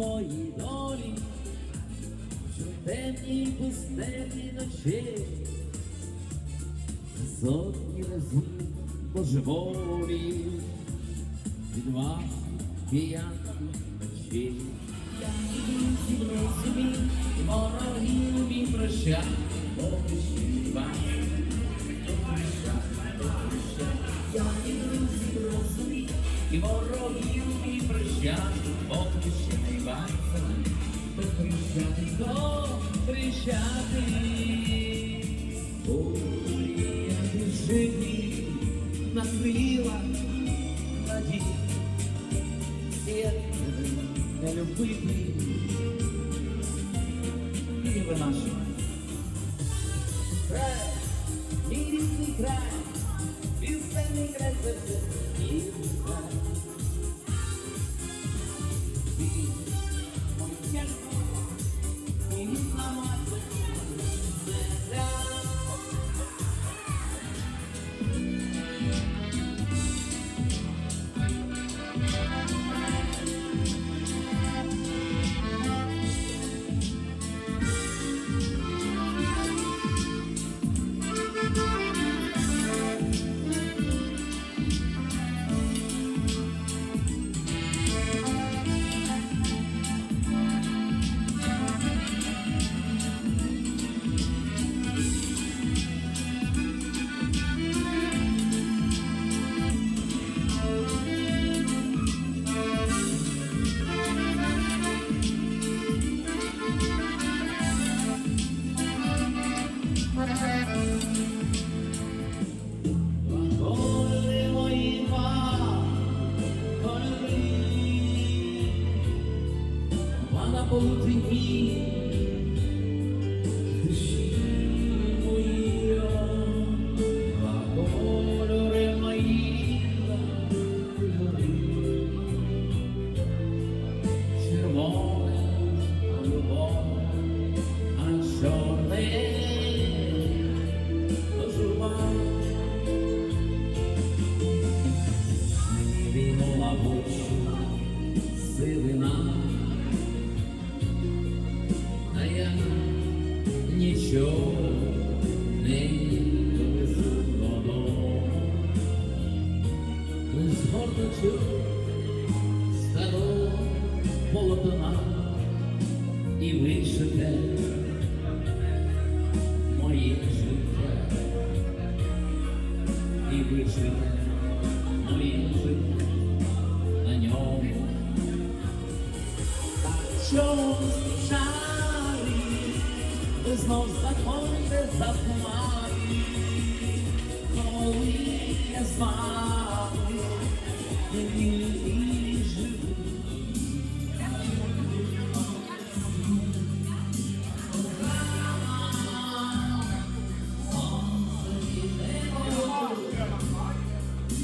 своїй долі, що в темній пустельній ночі сотні разів божеволі від вас п'янки ночі. Я іду зі мною собі, ворогів мій прощай, поки ще вас, я іду зі мною собі, і ворогів мій не бачите, то прощати, то прощати. Буряти живі на крилах надій, як не любити, і ви наші. Край, мій рідний край, півсенний край серця, і край. Мій holding me. She Come on. Згорнучи старого полотна і вишите моє життя, і вишите моє життя на ньому. Так чому спішали, ви знов заходите за хмари, коли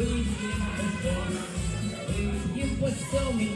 бий їх по.